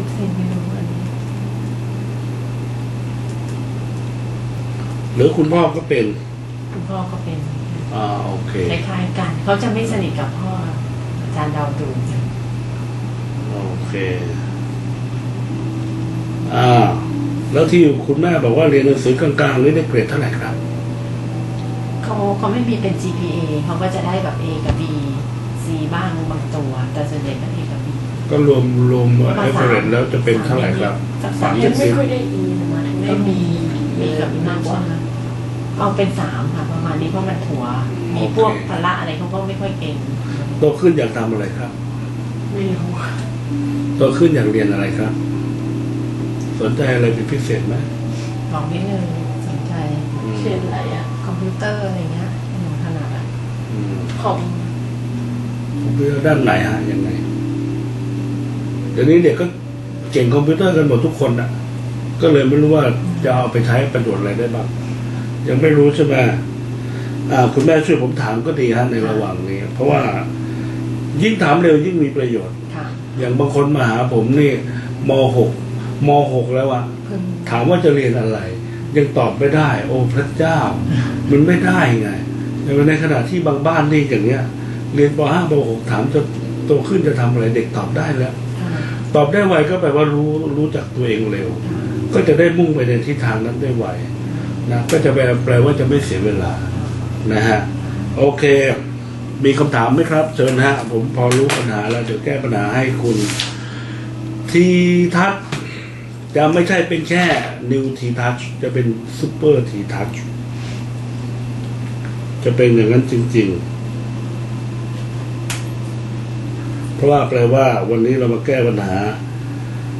สิบเซนไม่รู้อันนี้หรือคุณพ่อก็เป็น คุณพ่อก็เป็นอ่าโอเคคล้ายๆกัน เขาจะไม่สนิทกับพ่อ อาจารย์ดาวดูโอเค อ่า แล้วที่คุณแม่บอกว่าเรียนหนังสือกลางๆนี่ได้เกรดเท่าไหร่ครับ เขาเขาไม่มีเป็น GPA เขาก็จะได้แบบ A กับ B C บ้างบางตัว แต่ส่วนใหญ่ก็ A กับ B ก็รวมรวมเอเวอเรสแล้วจะเป็นเท่าไหร่ครับสักสาสามมเจ็ยัดงไม่สิบค่อยได้อีนะมาถึงไม่ได้มีมีกับ B มากกว่าเอาเป็นสามค่ะประมาณนี้เพราะมันถัวมีพวกพละอะไรเขาก็ไม่ค่อยเก่งโตขึ้นอยากทำอะไรครับ ไม่รู้โตขึ้นอยากเรียนอะไรครับ สนใจอะไรเป็นพิเศษไหมบอกนิดนึงสนใจอืมเช่นอะไรอะคอมพิวเตอร์อะไรเงี้ยหนูถนัดอะอืมคอมคอมพิวเตอร์ด้านไหนฮะยังไง เดี๋ยวนี้เด็กก็เก่งคอมพิวเตอร์กันหมดทุกคนอะ ก็เลยไม่รู้ว่าจะเอาไปใช้ประโยชน์อะไรได้บ้าง ยังไม่รู้ใช่ไหมอ่าคุณแม่ช่วยผมถามก็ดีฮะในระหว่างนี้ เพราะว่ายิ่งถามเร็วยิ่งมีประโยชน์ค่ะอย่างบางคนมาหาผมนี่มหกมหกแล้วอะเพิ่งถามว่าจะเรียนอะไร ยังตอบไม่ได้ โอ้พระเจ้า มันไม่ได้ไงในขณะที่บางบ้านนี่อย่างเงี้ย เรียนปห้าปหกถามจะโตขึ้นจะทำอะไรเด็กตอบได้แล้วค่ะ ตอบได้ไวก็แปลว่ารู้รู้จักตัวเองเร็ว ก็จะได้มุ่งไปในทิศทางนั้นได้ไวนะก็จะแปลว่าจะไม่เสียเวลานะฮะโอเค มีคำถามไหมครับ เชิญฮะ ผมพอรู้ปัญหาแล้วเดี๋ยวแก้ปัญหาให้คุณ ทีทัชจะไม่ใช่เป็นแค่นิวทีทัชจะเป็นซูเปอร์ทีทัชจะเป็นอย่างนั้นจริง ๆ เพราะว่าแปลว่าวันนี้เรามาแก้ปัญหา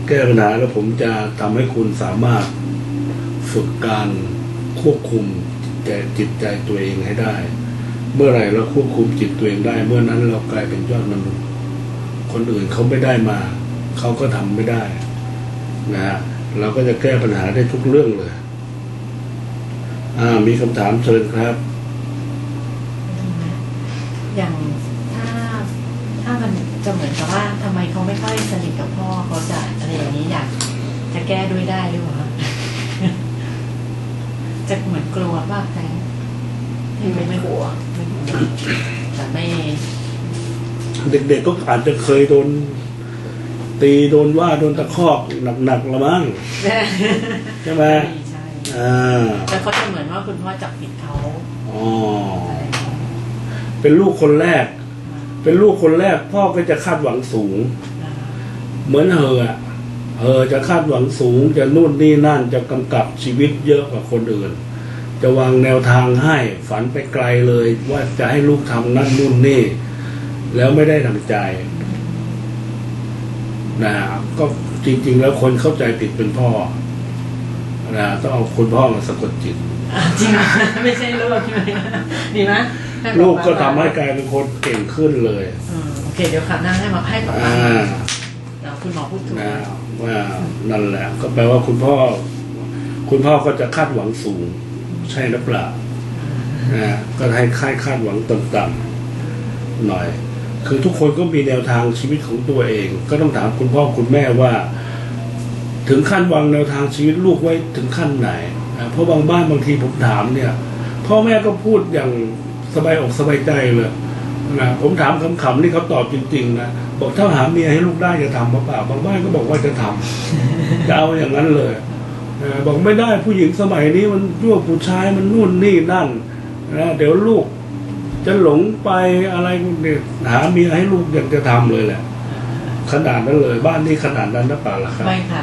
แก้ปัญหาแล้วผมจะทำให้คุณสามารถฝึกการควบคุมแต่จิตใจตัวเองให้ได้ เมื่อไหร่เราควบคุมจิตตัวเองได้ เมื่อนั้นเรากลายเป็นยอดมนุษย์คนอื่นเขาไม่ได้มา เขาก็ทำไม่ได้นะฮะเราก็จะแก้ปัญหาได้ทุกเรื่องเลย อ่า มีคำถามเชิญครับ อย่าง จะเหมือนกับว่าทำไมเขาไม่ค่อยสนิทกับพ่อเขาจะอะไรอย่างนี้อยากจะแก้ด้วยได้หรือเปล่าจะเหมือนกลัวบ้างแต่ไม่กลัวไม่กลัวแต่ไม่ เด็กๆก็อาจจะเคยโดน ตีโดนว่าโดนตะคอกหนักๆละมั้งใช่ไหมใช่อ่าแล้วเขาจะเหมือนว่าคุณพ่อจับผิดเขาอ๋ออะไรอย่างเงี้ยเป็นลูกคนแรก เป็นลูกคนแรกพ่อก็จะคาดหวังสูง เหมือนเฮออะเฮอจะคาดหวังสูงจะนู่นนี่นั่นจะกำกับชีวิตเยอะกว่าคนอื่น จะวางแนวทางให้ฝันไปไกลเลย ว่าจะให้ลูกทำนั่นนู่นนี่ แล้วไม่ได้ดังใจนะก็จริง ๆ แล้วคนเข้าใจผิดเป็นพ่อนะต้องเอาคุณพ่อมาสะกดจิตจริงไมไม่ใช่ลูกใช่ไหมดีไหม ลูกก็ทำให้กลายเป็นคนเก่งขึ้นเลยอืมโอเค เดี๋ยวขับนั่งให้มาให้กับอ่าเดี๋ยวคุณหมอพูดถูกนะว่านั่นแหละ ก็แปลว่าคุณพ่อ คุณพ่อก็จะคาดหวังสูง ใช่หรือเปล่านะก็ให้ค่ายคาดหวังต่ำๆหน่อย คือทุกคนก็มีแนวทางชีวิตของตัวเอง ก็ต้องถามคุณพ่อคุณแม่ว่า ถึงขั้นวางแนวทางชีวิตลูกไว้ถึงขั้นไหนนะเพราะบางบ้านบางทีผมถามเนี่ย พ่อแม่ก็พูดอย่าง สบายอกสบายใจเลยนะผมถามคำๆนี่เขาตอบจริงๆนะบอกถ้าหาเมียให้ลูกได้จะทำหรือเปล่าบางบ้านก็บอกว่าจะทำจะเอาอย่างนั้นเลยบอกไม่ได้ผู้หญิงสมัยนี้มันยั่วผู้ชายมันนู่นนี่นั่นนะเดี๋ยวลูกจะหลงไปอะไรเนี่ยหาเมียให้ลูกยากจะทำเลยแหละขนาดนั้นเลย บ้านนี้ขนาดนั้นหรือเปล่าล่ะครับไม่ค่ะ